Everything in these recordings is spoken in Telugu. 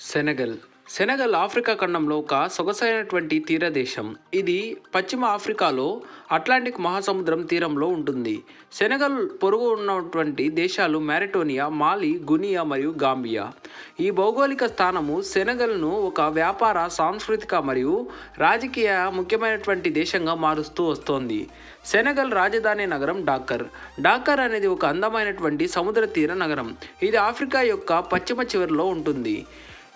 సెనగల్. సెనగల్ ఆఫ్రికా ఖండంలో ఒక సొగసైనటువంటి తీరదేశం. ఇది పశ్చిమ ఆఫ్రికాలో అట్లాంటిక్ మహాసముద్రం తీరంలో ఉంటుంది. సెనగల్ పొరుగు ఉన్నటువంటి దేశాలు మ్యారిటోనియా మాలి గునియా మరియు గాంబియా. ఈ భౌగోళిక స్థానము సెనగల్ను ఒక వ్యాపార సాంస్కృతిక మరియు రాజకీయ ముఖ్యమైనటువంటి దేశంగా మారుస్తూ వస్తోంది. సెనగల్ రాజధాని నగరం డాకర్. డాకర్ అనేది ఒక అందమైనటువంటి సముద్ర తీర నగరం. ఇది ఆఫ్రికా యొక్క పశ్చిమ చివరిలో ఉంటుంది.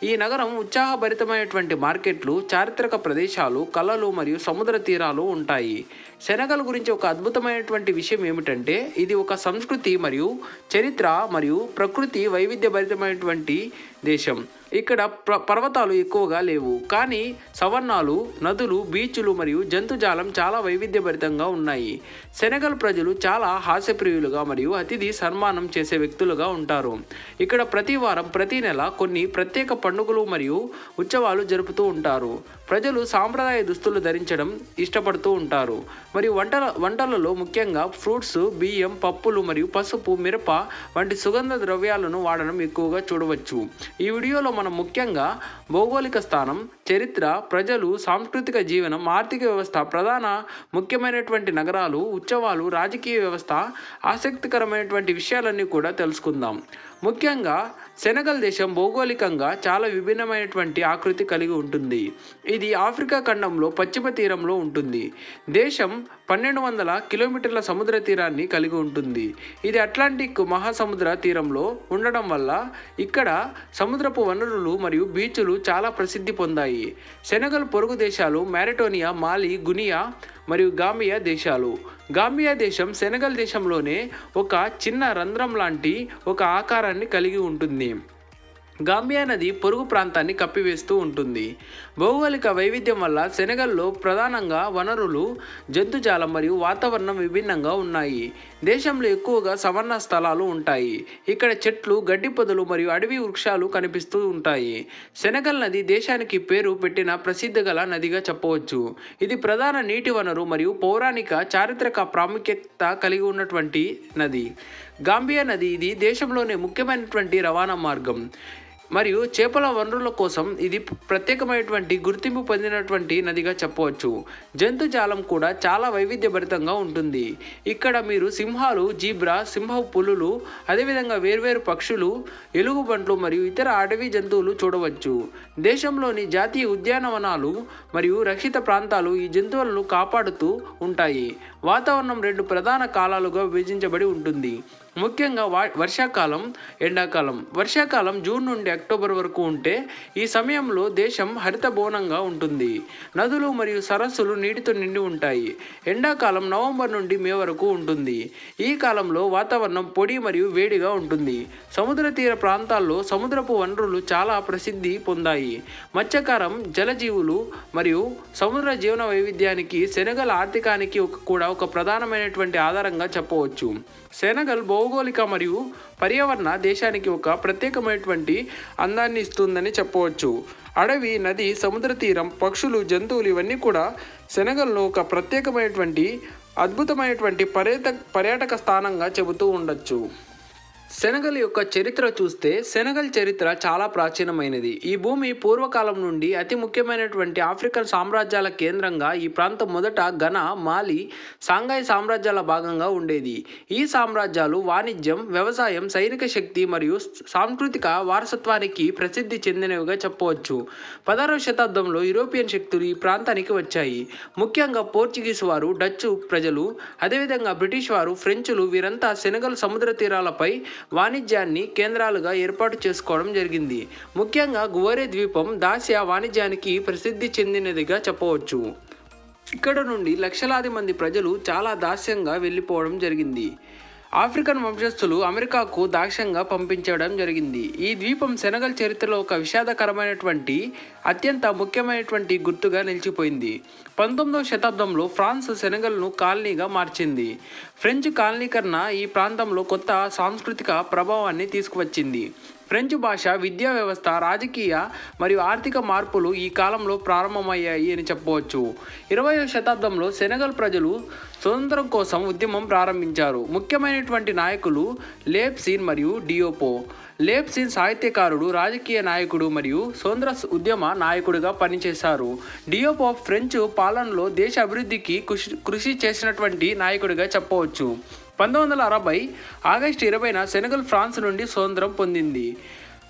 ఈ నగరం ఉత్సాహభరితమైనటువంటి మార్కెట్లు చారిత్రక ప్రదేశాలు కళలు మరియు సముద్ర తీరాలు ఉంటాయి. సెనగల్ గురించి ఒక అద్భుతమైనటువంటి విషయం ఏమిటంటే ఇది ఒక సంస్కృతి మరియు చరిత్ర మరియు ప్రకృతి వైవిధ్యభరితమైనటువంటి దేశం. ఇక్కడ ప్ర పర్వతాలు ఎక్కువగా లేవు. కానీ సవర్ణాలు నదులు బీచ్లు మరియు జంతుజాలం చాలా వైవిధ్యభరితంగా ఉన్నాయి. సెనగల్ ప్రజలు చాలా హాస్యప్రియులుగా మరియు అతిథి సన్మానం చేసే వ్యక్తులుగా ఉంటారు. ఇక్కడ ప్రతి వారం ప్రతి నెల కొన్ని ప్రత్యేక పండుగలు మరియు ఉత్సవాలు జరుపుతూ ఉంటారు. ప్రజలు సాంప్రదాయ దుస్తులు ధరించడం ఇష్టపడుతూ ఉంటారు. మరియు వంటల వంటలలో ముఖ్యంగా ఫ్రూట్స్ బియ్యం పప్పులు మరియు పసుపు మిరప వంటి సుగంధ ద్రవ్యాలను వాడడం ఎక్కువగా చూడవచ్చు. ఈ వీడియోలో మనం ముఖ్యంగా భౌగోళిక స్థానం చరిత్ర ప్రజలు సాంస్కృతిక జీవనం ఆర్థిక వ్యవస్థ ప్రధాన ముఖ్యమైనటువంటి నగరాలు ఉత్సవాలు రాజకీయ వ్యవస్థ ఆసక్తికరమైనటువంటి విషయాలన్నీ కూడా తెలుసుకుందాం. ముఖ్యంగా సెనగల్ దేశం భౌగోళికంగా చాలా విభిన్నమైనటువంటి ఆకృతి కలిగి ఉంటుంది. ఇది ఆఫ్రికా ఖండంలో పశ్చిమ తీరంలో ఉంటుంది. దేశం పన్నెండు వందల కిలోమీటర్ల సముద్ర తీరాన్ని కలిగి ఉంటుంది. ఇది అట్లాంటిక్ మహాసముద్ర తీరంలో ఉండడం వల్ల ఇక్కడ సముద్రపు వనరులు మరియు బీచ్లు చాలా ప్రసిద్ధి పొందాయి. సెనగల్ పొరుగు దేశాలు మ్యారిటోనియా మాలి గునియా మరియు గాంబియా దేశాలు. గాంబియా దేశం సెనగల్ దేశంలోనే ఒక చిన్న రంధ్రం లాంటి ఒక ఆకారాన్ని కలిగి ఉంటుంది. గాంబియా నది పొరుగు ప్రాంతాన్ని కప్పివేస్తూ ఉంటుంది. భౌగోళిక వైవిధ్యం వల్ల సెనగల్లో ప్రధానంగా వనరులు జంతుజాలం మరియు వాతావరణం విభిన్నంగా ఉన్నాయి. దేశంలో ఎక్కువగా సవర్ణ స్థలాలు ఉంటాయి. ఇక్కడ చెట్లు గడ్డి పొదలు మరియు అడవి వృక్షాలు కనిపిస్తూ ఉంటాయి. సెనగల్ నది దేశానికి పేరు పెట్టిన ప్రసిద్ధి గల నదిగా చెప్పవచ్చు. ఇది ప్రధాన నీటి వనరు మరియు పౌరాణిక చారిత్రక ప్రాముఖ్యత కలిగి ఉన్నటువంటి నది. గాంబియా నది ఇది దేశంలోనే ముఖ్యమైనటువంటి రవాణా మార్గం. మరియు చేపల వనరుల కోసం ఇది ప్రత్యేకమైనటువంటి గుర్తింపు పొందినటువంటి నదిగా చెప్పవచ్చు. జంతుజాలం కూడా చాలా వైవిధ్యభరితంగా ఉంటుంది. ఇక్కడ మీరు సింహాలు జీబ్రా సింహ పులులు అదేవిధంగా వేర్వేరు పక్షులు ఎలుగుబంట్లు మరియు ఇతర అటవీ జంతువులు చూడవచ్చు. దేశంలోని జాతీయ ఉద్యానవనాలు మరియు రక్షిత ప్రాంతాలు ఈ జంతువులను కాపాడుతూ ఉంటాయి. వాతావరణం రెండు ప్రధాన కాలాలుగా విభజించబడి ఉంటుంది. ముఖ్యంగా వా వర్షాకాలం ఎండాకాలం. వర్షాకాలం జూన్ నుండి అక్టోబర్ వరకు ఉంటే ఈ సమయంలో దేశం హరితబోనంగా ఉంటుంది. నదులు మరియు సరస్సులు నీటితో నిండి ఉంటాయి. ఎండాకాలం నవంబర్ నుండి మే వరకు ఉంటుంది. ఈ కాలంలో వాతావరణం పొడి మరియు వేడిగా ఉంటుంది. సముద్ర తీర ప్రాంతాల్లో సముద్రపు వనరులు చాలా ప్రసిద్ధి పొందాయి. మత్స్యకారం జలజీవులు మరియు సముద్ర జీవన వైవిధ్యానికి సెనగల్ ఆర్థికానికి కూడా ఒక ప్రధానమైనటువంటి ఆధారంగా చెప్పవచ్చు. సెనగల్ భౌగోళిక మరియు పర్యావరణ దేశానికి ఒక ప్రత్యేకమైనటువంటి అందాన్ని ఇస్తుందని చెప్పవచ్చు. అడవి నది సముద్ర తీరం పక్షులు జంతువులు ఇవన్నీ కూడా సెనగల్లో ఒక ప్రత్యేకమైనటువంటి అద్భుతమైనటువంటి పర్యాటక పర్యాటక స్థానంగా చెబుతూ ఉండొచ్చు. సెనగల్ యొక్క చరిత్ర చూస్తే సెనగల్ చరిత్ర చాలా ప్రాచీనమైనది. ఈ భూమి పూర్వకాలం నుండి అతి ముఖ్యమైనటువంటి ఆఫ్రికన్ సామ్రాజ్యాల కేంద్రంగా ఈ ప్రాంతం మొదట ఘన మాలి సాంఘాయ్ సామ్రాజ్యాల భాగంగా ఉండేది. ఈ సామ్రాజ్యాలు వాణిజ్యం వ్యవసాయం సైనిక శక్తి మరియు సాంస్కృతిక వారసత్వానికి ప్రసిద్ధి చెందినవిగా చెప్పవచ్చు. పదహారవ శతాబ్దంలో యూరోపియన్ శక్తులు ఈ ప్రాంతానికి వచ్చాయి. ముఖ్యంగా పోర్చుగీస్ వారు డచ్ ప్రజలు అదేవిధంగా బ్రిటిష్ వారు ఫ్రెంచులు వీరంతా సెనగల్ సముద్ర తీరాలపై వాణిజ్యాన్ని కేంద్రాలుగా ఏర్పాటు చేసుకోవడం జరిగింది. ముఖ్యంగా గువరే ద్వీపం దాస్యా వాణిజ్యానికి ప్రసిద్ధి చెందినదిగా చెప్పవచ్చు. ఇక్కడ నుండి లక్షలాది మంది ప్రజలు చాలా దాస్యంగా వెళ్ళిపోవడం జరిగింది. ఆఫ్రికన్ వంశస్థులు అమెరికాకు దాక్ష్యంగా పంపించడం జరిగింది. ఈ ద్వీపం సెనగల్ చరిత్రలో ఒక విషాదకరమైనటువంటి అత్యంత ముఖ్యమైనటువంటి గుర్తుగా నిలిచిపోయింది. పంతొమ్మిదవ శతాబ్దంలో ఫ్రాన్స్ సెనగల్ను కాలనీగా మార్చింది. ఫ్రెంచ్ కాలనీకరణ ఈ ప్రాంతంలో కొత్త సాంస్కృతిక ప్రభావాన్ని తీసుకువచ్చింది. ఫ్రెంచ్ భాష విద్యా వ్యవస్థ రాజకీయ మరియు ఆర్థిక మార్పులు ఈ కాలంలో ప్రారంభమయ్యాయి అని చెప్పవచ్చు. ఇరవయో శతాబ్దంలో సెనగల్ ప్రజలు స్వతంత్రం కోసం ఉద్యమం ప్రారంభించారు. ముఖ్యమైనటువంటి నాయకులు లేప్సిన్ మరియు డియోపో. లేప్సిన్ సాహిత్యకారుడు రాజకీయ నాయకుడు మరియు స్వతంత్ర ఉద్యమ నాయకుడిగా పనిచేశారు. డియోపో ఫ్రెంచ్ పాలనలో దేశ అభివృద్ధికి కృషి కృషి చేసినటువంటి నాయకుడిగా చెప్పవచ్చు. పంతొమ్మిది వందల అరవై ఆగస్టు ఇరవైన సెనగల్ ఫ్రాన్స్ నుండి స్వతంత్రం పొందింది.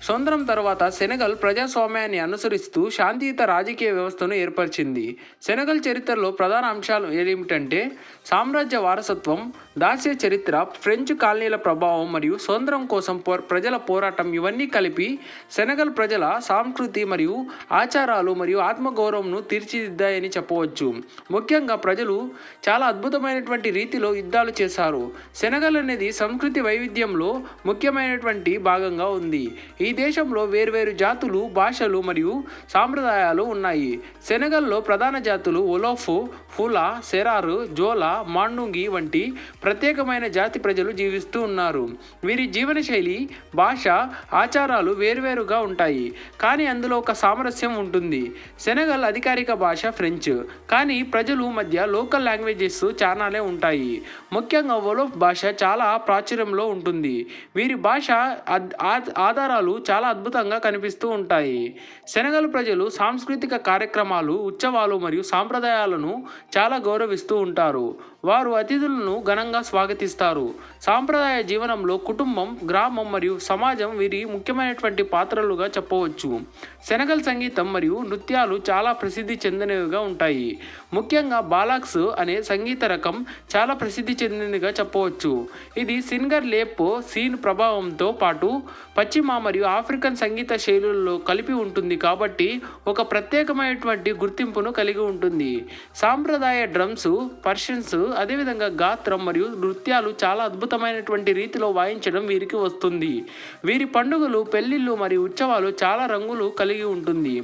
స్వతంత్రం తర్వాత సెనగల్ ప్రజాస్వామ్యాన్ని అనుసరిస్తూ శాంతియుత రాజకీయ వ్యవస్థను ఏర్పరిచింది. సెనగల్ చరిత్రలో ప్రధాన అంశాలు ఏమిటంటే సామ్రాజ్య వారసత్వం దాస్య చరిత్ర ఫ్రెంచ్ కాలనీల ప్రభావం మరియు స్వతంత్రం కోసం పో ప్రజల పోరాటం ఇవన్నీ కలిపి సెనగల్ ప్రజల సంస్కృతి మరియు ఆచారాలు మరియు ఆత్మగౌరవంను తీర్చిదిద్దాయని చెప్పవచ్చు. ముఖ్యంగా ప్రజలు చాలా అద్భుతమైనటువంటి రీతిలో యుద్ధాలు చేశారు. సెనగల్ అనేది సంస్కృతి వైవిధ్యంలో ముఖ్యమైనటువంటి భాగంగా ఉంది. ఈ ఈ దేశంలో వేర్వేరు జాతులు భాషలు మరియు సాంప్రదాయాలు ఉన్నాయి. సెనగల్లో ప్రధాన జాతులు ఒలోఫు ఫులా సెరారు జోలా మాండుంగి వంటి ప్రత్యేకమైన జాతి ప్రజలు జీవిస్తూ ఉన్నారు. వీరి జీవనశైలి భాష ఆచారాలు వేరువేరుగా ఉంటాయి. కానీ అందులో ఒక సామరస్యం ఉంటుంది. సెనగల్ అధికారిక భాష ఫ్రెంచ్. కానీ ప్రజలు మధ్య లోకల్ లాంగ్వేజెస్ చాలానే ఉంటాయి. ముఖ్యంగా ఒలోఫ్ భాష చాలా ప్రాచుర్యంలో ఉంటుంది. వీరి భాష ఆధారాలు చాలా అద్భుతంగా కనిపిస్తూ ఉంటాయి. సెనగల్ ప్రజలు సాంస్కృతిక కార్యక్రమాలు ఉత్సవాలు మరియు సాంప్రదాయాలను చాలా గౌరవిస్తూ ఉంటారు. వారు అతిథులను ఘనంగా స్వాగతిస్తారు. సాంప్రదాయ జీవనంలో కుటుంబం గ్రామం మరియు సమాజం వీరి ముఖ్యమైనటువంటి పాత్రలుగా చెప్పవచ్చు. సెనగల్ సంగీతం మరియు నృత్యాలు చాలా ప్రసిద్ధి చెందినవిగా ఉంటాయి. ముఖ్యంగా బాలాక్స్ అనే సంగీత రకం చాలా ప్రసిద్ధి చెందినదిగా చెప్పవచ్చు. ఇది సింగర్ లేప్ సీన్ ప్రభావంతో పాటు పశ్చిమ మరియు ఆఫ్రికన్ సంగీత శైలులలో కలిపి ఉంటుంది కాబట్టి ఒక ప్రత్యేకమైనటువంటి గుర్తింపును కలిగి ఉంటుంది. సాంప్రదాయ డ్రమ్స్ పర్షన్స్ అదేవిధంగా గాత్రం మరియు నృత్యాలు చాలా అద్భుతమైనటువంటి రీతిలో వాయించడం వీరికి వస్తుంది. వీరి పండుగలు పెళ్ళిళ్ళు మరియు ఉత్సవాలు చాలా రంగులు కలిగి ఉంటుంది.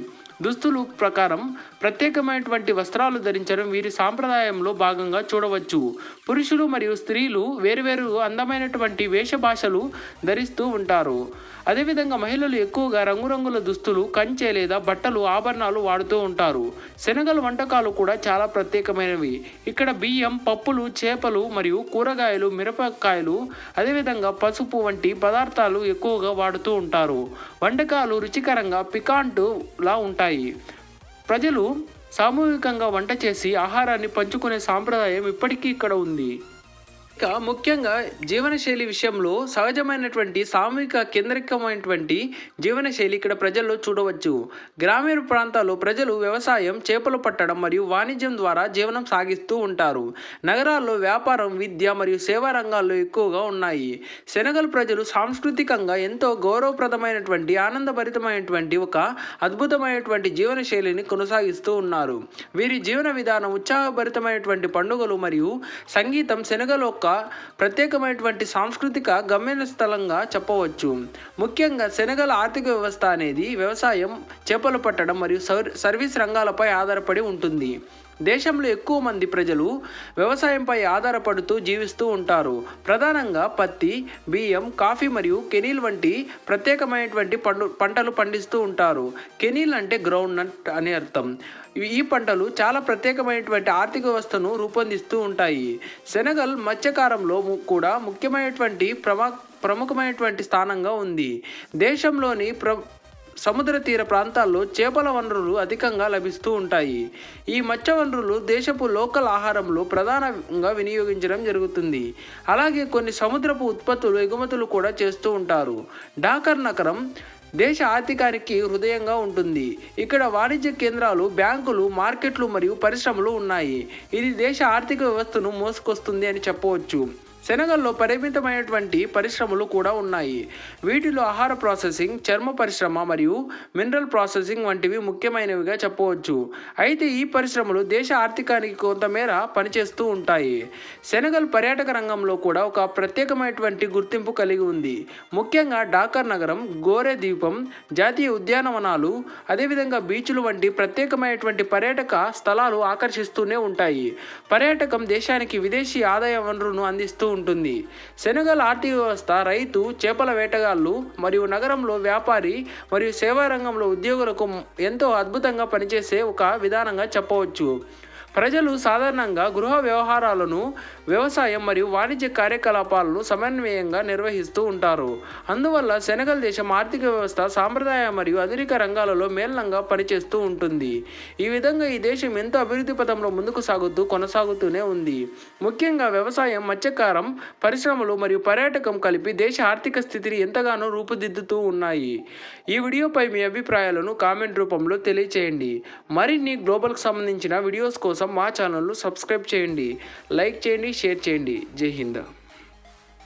దుస్తులు ప్రకారం ప్రత్యేకమైనటువంటి వస్త్రాలు ధరించడం వీరి సాంప్రదాయంలో భాగంగా చూడవచ్చు. పురుషులు మరియు స్త్రీలు వేరువేరు అందమైనటువంటి వేషభాషలు ధరిస్తూ ఉంటారు. అదేవిధంగా మహిళలు ఎక్కువగా రంగురంగుల దుస్తులు కంచె లేదా బట్టలు ఆభరణాలు వాడుతూ ఉంటారు. శనగల వంటకాలు కూడా చాలా ప్రత్యేకమైనవి. ఇక్కడ బియ్యం పప్పులు చేపలు మరియు కూరగాయలు మిరపకాయలు అదేవిధంగా పసుపు వంటి పదార్థాలు ఎక్కువగా వాడుతూ ఉంటారు. వంటకాలు రుచికరంగా పికాంటులా లా ఉంటాయి. ప్రజలు సామూహికంగా వంట చేసి ఆహారాన్ని పంచుకునే సాంప్రదాయం ఇప్పటికీ ఇక్కడ ఉంది. ఇక ముఖ్యంగా జీవనశైలి విషయంలో సహజమైనటువంటి సామూహిక కేంద్రికమైనటువంటి జీవనశైలి ఇక్కడ ప్రజల్లో చూడవచ్చు. గ్రామీణ ప్రాంతాల్లో ప్రజలు వ్యవసాయం చేపలు పట్టడం మరియు వాణిజ్యం ద్వారా జీవనం సాగిస్తూ ఉంటారు. నగరాల్లో వ్యాపారం విద్య మరియు సేవా రంగాల్లో ఎక్కువగా ఉన్నాయి. సెనగల్ ప్రజలు సాంస్కృతికంగా ఎంతో గౌరవప్రదమైనటువంటి ఆనందభరితమైనటువంటి ఒక అద్భుతమైనటువంటి జీవనశైలిని కొనసాగిస్తూ ఉన్నారు. వీరి జీవన విధానం ఉత్సాహభరితమైనటువంటి పండుగలు మరియు సంగీతం సెనగల్ యొక్క ప్రత్యేకమైనటువంటి సాంస్కృతిక గమ్య స్థలంగా చెప్పవచ్చు. ముఖ్యంగా సెనగల్ ఆర్థిక వ్యవస్థ అనేది వ్యవసాయం చేపలు పట్టడం మరియు సర్వీస్ రంగాలపై ఆధారపడి ఉంటుంది. దేశంలో ఎక్కువ మంది ప్రజలు వ్యవసాయంపై ఆధారపడుతూ జీవిస్తూ ఉంటారు. ప్రధానంగా పత్తి బియ్యం కాఫీ మరియు కెనీల్ వంటి ప్రత్యేకమైనటువంటి పండు పంటలు పండిస్తూ ఉంటారు. కెనీల్ అంటే గ్రౌండ్ నట్ అని అర్థం. ఈ పంటలు చాలా ప్రత్యేకమైనటువంటి ఆర్థిక వ్యవస్థను రూపొందిస్తూ ఉంటాయి. సెనగల్ మత్స్యకారంలో కూడా ముఖ్యమైనటువంటి ప్రమా ప్రముఖమైనటువంటి స్థానంగా ఉంది. దేశంలోని ప్ర సముద్ర తీర ప్రాంతాల్లో చేపల వనరులు అధికంగా లభిస్తూ ఉంటాయి. ఈ మత్స్య వనరులు దేశపు లోకల్ ఆహారంలో ప్రధానంగా వినియోగించడం జరుగుతుంది. అలాగే కొన్ని సముద్రపు ఉత్పత్తులు ఎగుమతులు కూడా చేస్తూ ఉంటారు. డాకర్ నగరం దేశ ఆర్థికానికి హృదయంగా ఉంటుంది. ఇక్కడ వాణిజ్య కేంద్రాలు బ్యాంకులు మార్కెట్లు మరియు పరిశ్రమలు ఉన్నాయి. ఇది దేశ ఆర్థిక వ్యవస్థను మోసుకొస్తుంది అని చెప్పవచ్చు. సెనగల్లో పరిమితమైనటువంటి పరిశ్రమలు కూడా ఉన్నాయి. వీటిలో ఆహార ప్రాసెసింగ్ చర్మ పరిశ్రమ మరియు మినరల్ ప్రాసెసింగ్ వంటివి ముఖ్యమైనవిగా చెప్పవచ్చు. అయితే ఈ పరిశ్రమలు దేశ ఆర్థికానికి కొంతమేర పనిచేస్తూ ఉంటాయి. సెనగల్ పర్యాటక రంగంలో కూడా ఒక ప్రత్యేకమైనటువంటి గుర్తింపు కలిగి ఉంది. ముఖ్యంగా డాకర్ నగరం గోరే ద్వీపం జాతీయ ఉద్యానవనాలు అదేవిధంగా బీచ్లు వంటి ప్రత్యేకమైనటువంటి పర్యాటక స్థలాలు ఆకర్షిస్తూనే ఉంటాయి. పర్యాటకం దేశానికి విదేశీ ఆదాయ వనరును అందిస్తూ ఉంటుంది. సెనగల్ ఆర్థిక వ్యవస్థ రైతు చేపల వేటగాళ్ళు మరియు నగరంలో వ్యాపారి మరియు సేవా రంగంలో ఉద్యోగులకు ఎంతో అద్భుతంగా పనిచేసే ఒక విధానంగా చెప్పవచ్చు. ప్రజలు సాధారణంగా గృహ వ్యవహారాలను వ్యవసాయం మరియు వాణిజ్య కార్యకలాపాలను సమన్వయంగా నిర్వహిస్తూ ఉంటారు. అందువల్ల సెనగల్ దేశం ఆర్థిక వ్యవస్థ సాంప్రదాయ మరియు ఆధునిక రంగాలలో మేళనంగా పనిచేస్తూ ఉంటుంది. ఈ విధంగా ఈ దేశం ఎంతో అభివృద్ధి పథంలో ముందుకు సాగుతూ కొనసాగుతూనే ఉంది. ముఖ్యంగా వ్యవసాయం మత్స్యకారం పరిశ్రమలు మరియు పర్యాటకం కలిపి దేశ ఆర్థిక స్థితిని ఎంతగానో రూపుదిద్దుతూ ఉన్నాయి. ఈ వీడియోపై మీ అభిప్రాయాలను కామెంట్ రూపంలో తెలియచేయండి. మరిన్ని గ్లోబల్కి సంబంధించిన వీడియోస్ కోసం కోసం మా ఛానల్ను సబ్స్క్రైబ్ చేయండి లైక్ చేయండి షేర్ చేయండి. జై హింద్.